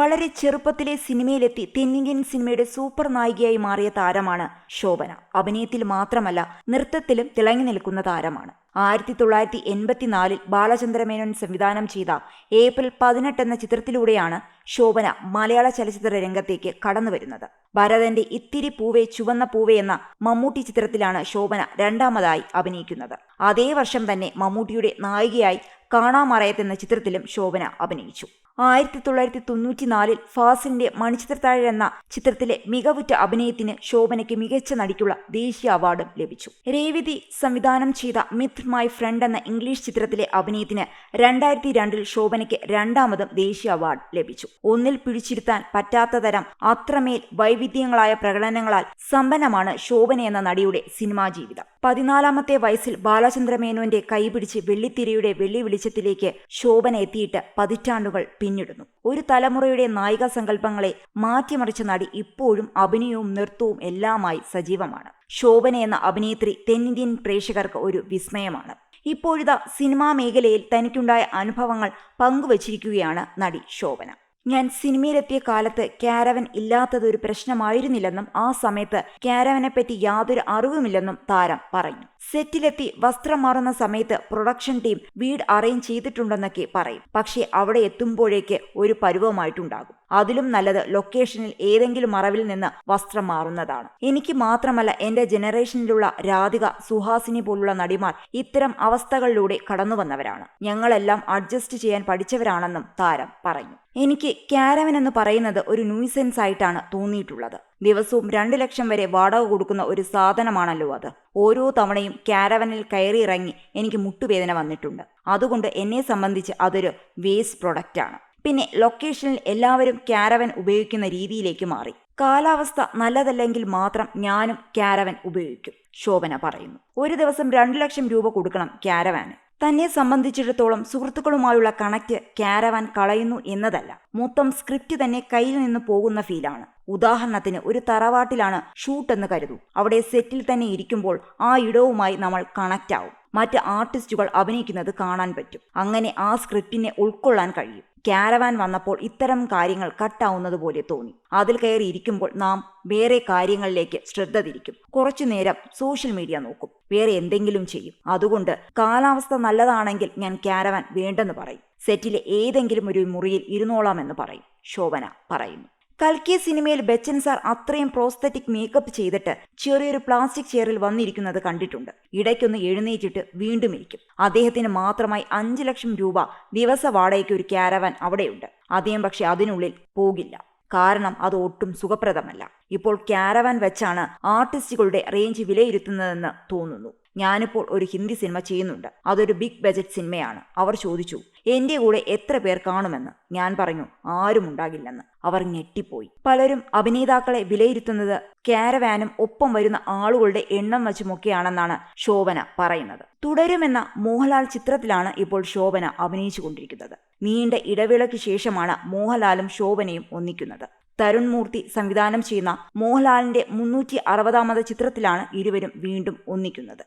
വളരെ ചെറുപ്പത്തിലെ സിനിമയിലെത്തി തെന്നിന്ത്യൻ സിനിമയുടെ സൂപ്പർ നായികയായി മാറിയ താരമാണ് ശോഭന. അഭിനയത്തിൽ മാത്രമല്ല നൃത്തത്തിലും തിളങ്ങി നിൽക്കുന്ന താരമാണ്. ആയിരത്തി തൊള്ളായിരത്തി എൺപത്തിനാലിൽ ബാലചന്ദ്രമേനോൻ സംവിധാനം ചെയ്ത ഏപ്രിൽ പതിനെട്ട് എന്ന ചിത്രത്തിലൂടെയാണ് ശോഭന മലയാള ചലച്ചിത്ര രംഗത്തേക്ക് കടന്നു വരുന്നത്. ഭരതന്റെ ഇത്തിരി പൂവേ ചുവന്ന പൂവേ എന്ന മമ്മൂട്ടി ചിത്രത്തിലാണ് ശോഭന രണ്ടാമതായി അഭിനയിക്കുന്നത്. അതേ വർഷം തന്നെ മമ്മൂട്ടിയുടെ നായികയായി കാണാമറയത്ത് എന്ന ചിത്രത്തിലും ശോഭന അഭിനയിച്ചു. ആയിരത്തി തൊള്ളായിരത്തി തൊണ്ണൂറ്റിനാലിൽ ഫാസിന്റെ മണിച്ചിത്രത്താഴ് എന്ന ചിത്രത്തിലെ മികവുറ്റ അഭിനയത്തിന് ശോഭനയ്ക്ക് മികച്ച നടിക്കുള്ള ദേശീയ അവാർഡും ലഭിച്ചു. രേവതി സംവിധാനം ചെയ്ത മിത് മൈ ഫ്രണ്ട് എന്ന ഇംഗ്ലീഷ് ചിത്രത്തിലെ അഭിനയത്തിന് രണ്ടായിരത്തി രണ്ടിൽ ശോഭനയ്ക്ക് രണ്ടാമതും ദേശീയ അവാർഡ് ലഭിച്ചു. ഒന്നിൽ പിടിച്ചിരുത്താൻ പറ്റാത്ത തരം അത്രമേൽ വൈവിധ്യങ്ങളായ പ്രകടനങ്ങളാൽ സമ്പന്നമാണ് ശോഭന എന്ന നടിയുടെ സിനിമാ ജീവിതം. പതിനാലാമത്തെ വയസ്സിൽ ബാലചന്ദ്രമേനോന്റെ കൈപിടിച്ച് വെള്ളിത്തിരയുടെ വെള്ളി വെളിച്ചത്തിലേക്ക് ശോഭന എത്തിയിട്ട് പതിറ്റാണ്ടുകൾ പിന്നിടുന്നു. ഒരു തലമുറയുടെ നായിക സങ്കല്പങ്ങളെ മാറ്റിമറിച്ച നടി ഇപ്പോഴും അഭിനയവും നൃത്തവും എല്ലാമായി സജീവമാണ്. ശോഭന എന്ന അഭിനേത്രി തെന്നിന്ത്യൻ പ്രേക്ഷകർക്ക് ഒരു വിസ്മയമാണ്. ഇപ്പോഴിതാ സിനിമാ മേഖലയിൽ തനിക്കുണ്ടായ അനുഭവങ്ങൾ പങ്കുവച്ചിരിക്കുകയാണ് നടി ശോഭന. ഞാൻ സിനിമയിലെത്തിയ കാലത്ത് ക്യാരവൻ ഇല്ലാത്തത് ഒരു പ്രശ്നമായിരുന്നില്ലെന്നും ആ സമയത്ത് ക്യാരവനെപ്പറ്റി യാതൊരു അറിവുമില്ലെന്നും താരം പറഞ്ഞു. സെറ്റിലെത്തി വസ്ത്രം മാറുന്ന സമയത്ത് പ്രൊഡക്ഷൻ ടീം വീട് അറേഞ്ച് ചെയ്തിട്ടുണ്ടെന്നൊക്കെ പറയും. പക്ഷേ അവിടെ എത്തുമ്പോഴേക്ക് ഒരു പരുവമായിട്ടുണ്ടാകും. അതിലും നല്ലത് ലൊക്കേഷനിൽ ഏതെങ്കിലും മറവിൽ നിന്ന് വസ്ത്രം മാറുന്നതാണ്. എനിക്ക് മാത്രമല്ല എന്റെ ജനറേഷനിലുള്ള രാധിക സുഹാസിനി പോലുള്ള നടിമാർ ഇത്തരം അവസ്ഥകളിലൂടെ കടന്നു വന്നവരാണ് ഞങ്ങളെല്ലാം അഡ്ജസ്റ്റ് ചെയ്യാൻ പഠിച്ചവരാണെന്നും താരം പറഞ്ഞു. എനിക്ക് ക്യാരവൻ എന്ന് പറയുന്നത് ഒരു ന്യൂസെൻസ് ആയിട്ടാണ് തോന്നിയിട്ടുള്ളത്. ദിവസവും രണ്ട് ലക്ഷം വരെ വാടക കൊടുക്കുന്ന ഒരു സാധനമാണല്ലോ അത്. ഓരോ തവണയും ക്യാരവനിൽ കയറിയിറങ്ങി എനിക്ക് മുട്ടുവേദന വന്നിട്ടുണ്ട്. അതുകൊണ്ട് എന്നെ സംബന്ധിച്ച് അതൊരു വേസ്റ്റ് പ്രൊഡക്റ്റാണ് പിന്നെ ലൊക്കേഷനിൽ എല്ലാവരും ക്യാരവൻ ഉപയോഗിക്കുന്ന രീതിയിലേക്ക് മാറി. കാലാവസ്ഥ നല്ലതല്ലെങ്കിൽ മാത്രം ഞാനും ക്യാരവൻ ഉപയോഗിക്കും ശോഭന പറയുന്നു. ഒരു ദിവസം രണ്ടു ലക്ഷം രൂപ കൊടുക്കണം ക്യാരവാന് തന്നെ സംബന്ധിച്ചിടത്തോളം സുഹൃത്തുക്കളുമായുള്ള കണക്റ്റ് ക്യാരവാൻ കളയുന്നു എന്നതല്ല. മൊത്തം സ്ക്രിപ്റ്റ് തന്നെ കയ്യിൽ നിന്ന് പോകുന്ന ഫീലാണ് ഉദാഹരണത്തിന് ഒരു തറവാട്ടിലാണ് ഷൂട്ട് എന്ന് കരുതൂ. അവിടെ സെറ്റിൽ തന്നെ ഇരിക്കുമ്പോൾ ആ ഇടവുമായി നമ്മൾ കണക്റ്റ് ആവും. മറ്റ് ആർട്ടിസ്റ്റുകൾ അഭിനയിക്കുന്നത് കാണാൻ പറ്റും. അങ്ങനെ ആ സ്ക്രിപ്റ്റിനെ ഉൾക്കൊള്ളാൻ കഴിയും. ക്യാരവാൻ വന്നപ്പോൾ ഇത്തരം കാര്യങ്ങൾ കട്ടാവുന്നത് പോലെ തോന്നി. അതിൽ കയറി ഇരിക്കുമ്പോൾ നാം വേറെ കാര്യങ്ങളിലേക്ക് ശ്രദ്ധ തിരിക്കും കുറച്ചു നേരം സോഷ്യൽ മീഡിയ നോക്കും. വേറെ എന്തെങ്കിലും ചെയ്യും. അതുകൊണ്ട് കാലാവസ്ഥ നല്ലതാണെങ്കിൽ ഞാൻ ക്യാരവാൻ വേണ്ടെന്ന് പറയും. സെറ്റിലെ ഏതെങ്കിലും ഒരു മുറിയിൽ ഇരുന്നോളാം എന്ന് പറയും. ശോഭന പറയുന്നു. കൽക്കി സിനിമയിൽ ബച്ചൻ സാർ അത്രയും പ്രോസ്തറ്റിക് മേക്കപ്പ് ചെയ്തിട്ട് ചെറിയൊരു പ്ലാസ്റ്റിക് ചെയറിൽ വന്നിരിക്കുന്നത് കണ്ടിട്ടുണ്ട്. ഇടയ്ക്കൊന്ന് എഴുന്നേറ്റിട്ട് വീണ്ടും ഇരിക്കും. അദ്ദേഹത്തിന് മാത്രമായി അഞ്ചു ലക്ഷം രൂപ ദിവസ വാടകയ്ക്ക് ഒരു ക്യാരവാൻ അവിടെയുണ്ട്. അദ്ദേഹം പക്ഷെ അതിനുള്ളിൽ പോകില്ല. കാരണം അത് ഒട്ടും സുഖപ്രദമല്ല. ഇപ്പോൾ ക്യാരവാൻ വെച്ചാണ് ആർട്ടിസ്റ്റുകളുടെ റേഞ്ച് വിലയിരുത്തുന്നതെന്ന് തോന്നുന്നു. ഞാനിപ്പോൾ ഒരു ഹിന്ദി സിനിമ ചെയ്യുന്നുണ്ട്. അതൊരു ബിഗ് ബജറ്റ് സിനിമയാണ്. അവർ ചോദിച്ചു എന്റെ കൂടെ എത്ര പേർ കാണുമെന്ന്? ഞാൻ പറഞ്ഞു ആരും ഉണ്ടാകില്ലെന്ന്. അവർ ഞെട്ടിപ്പോയി. പലരും അഭിനേതാക്കളെ വിലയിരുത്തുന്നത് ക്യാരവാനും ഒപ്പം വരുന്ന ആളുകളുടെ എണ്ണം വച്ചുമൊക്കെയാണെന്നാണ് ശോഭന പറയുന്നത്. തുടരുമെന്ന മോഹൻലാൽ ചിത്രത്തിലാണ് ഇപ്പോൾ ശോഭന അഭിനയിച്ചുകൊണ്ടിരിക്കുന്നത്. നീണ്ട ഇടവേളയ്ക്ക് ശേഷമാണ് മോഹൻലാലും ശോഭനയും ഒന്നിക്കുന്നത്. തരുൺ മൂർത്തി സംവിധാനം ചെയ്യുന്ന മോഹൻലാലിന്റെ മുന്നൂറ്റി അറുപതാമത് ചിത്രത്തിലാണ് ഇരുവരും വീണ്ടും ഒന്നിക്കുന്നത്.